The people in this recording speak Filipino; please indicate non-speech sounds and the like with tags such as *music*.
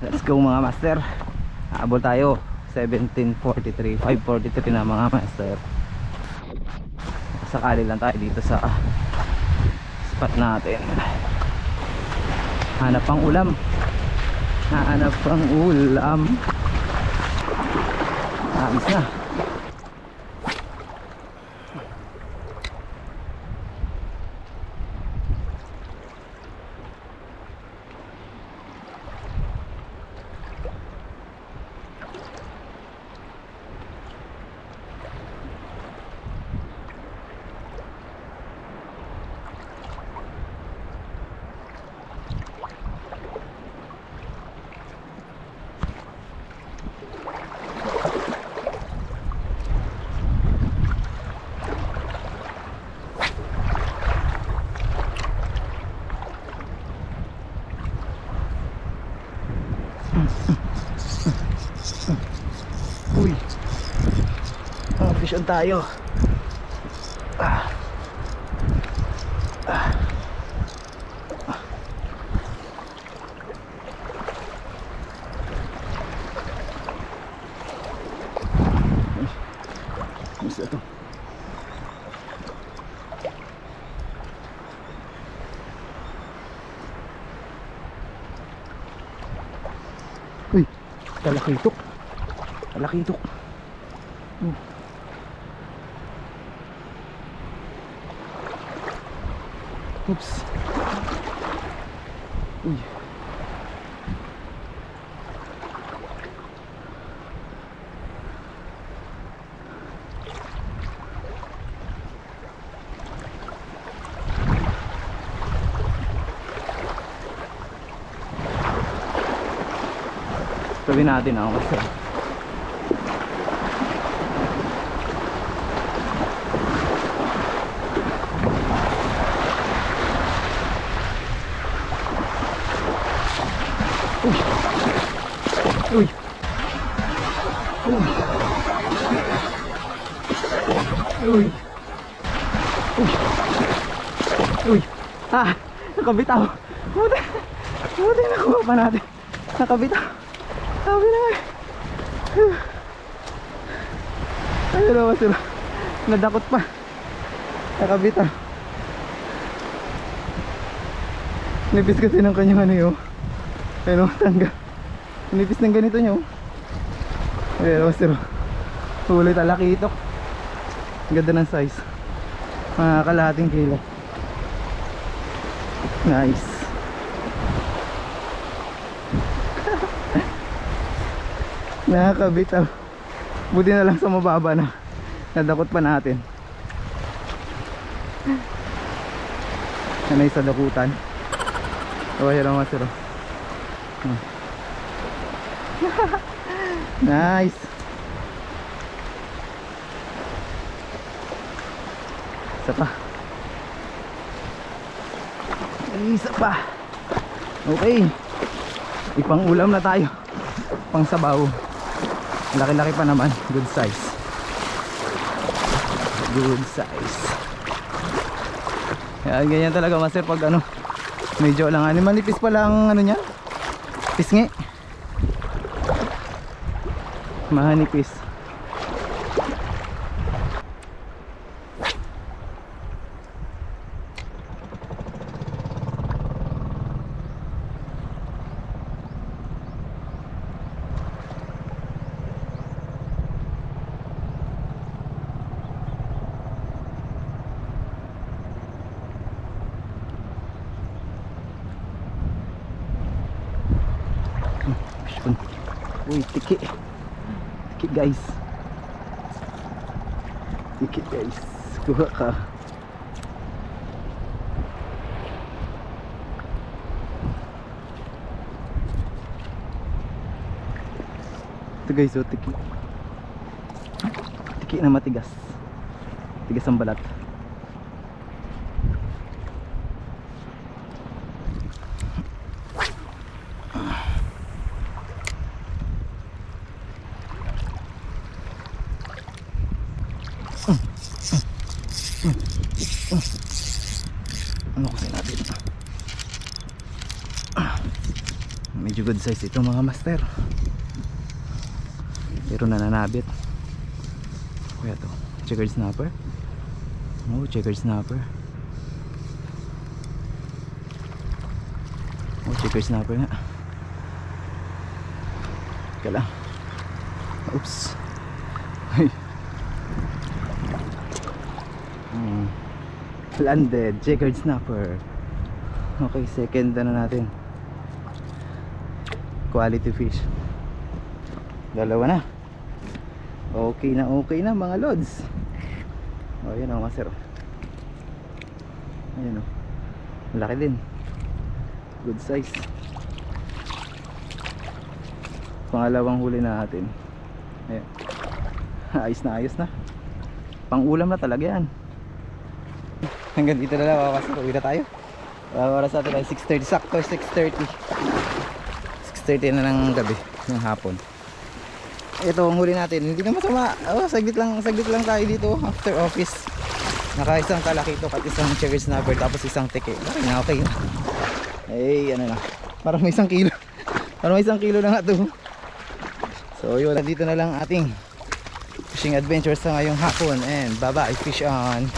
Let's go mga master. Habol tayo. 1743, 543 na mga master. Sakali lang tayo dito sa spot natin. Hanap pang ulam. Hanap pang ulam. Ayos na. Uy. Oh, fish on tayo. Ah. Ah. Ay. Isa to. Uy, talakitok. Talakitok. Hmm. Oops. Uy. Sabi natin ako kasi. Uy. Uy. Uy. Uy. Uy. Ah, nakabitaw. Buti. Buti nakuha pa natin. Nakabitaw. Sabi. Ayun naman sila. Nadakot pa. Nakabitaw. Nipis kasi ng kanyang ano yun. Pero tangga. Nipis ng ganito nyo. Pero sir. Huli talaki ito. Ang Ganda ng size. Mga kalahating kilo. Nice. Nakakabitaw. Buti na lang sa mababa na. Nadakot pa natin. Sanay sa dakutan. Oh, yan naman sir. Hmm. nice. Isa pa. Isa pa. Okay. Ipang ulam na tayo. Pang sabaw. Laki-laki pa naman. Good size. Good size. Yan, ganyan talaga master pag ano. Medyo lang ano. Manipis pa lang ano niya. Pisngi. Mahanipis. Yun. Uy, tiki. Tiki guys. Tiki guys. Kuha ka. Ito guys, oh, tiki. Tiki na matigas. Tigas ang balat. Ano kasi natin? Ah, Medyo good size ito mga master. Pero nananabit. Kaya to checkered snapper? Oh checkered snapper. Oh checkered snapper nga. Teka lang oops. Ay. Hmm. landed. Checkered snapper okay second ano natin? Quality fish. Dalawa na. Okay na okay na mga lods. Oh yan o master ayan o malaki din. Good size. Pangalawang huli natin. Ayan. *laughs* Ayos na ayos na. Pang ulam na talaga yan hanggang dito na lang master uwi na tayo. Uh, oras natin ay 6.30 sakto 6.30 6.30 na ng gabi ng hapon. Ito ang huli natin hindi na masama. Oh, saglit lang saglit lang tayo dito after office. Naka isang kalakito at isang cherry snapper tapos isang teke. Okay na okay na? Eh ano na. Parang may isang kilo. *laughs* Parang may isang kilo na nga to. So yun nandito na lang ating fishing adventures sa ngayong hapon. And bye bye fish on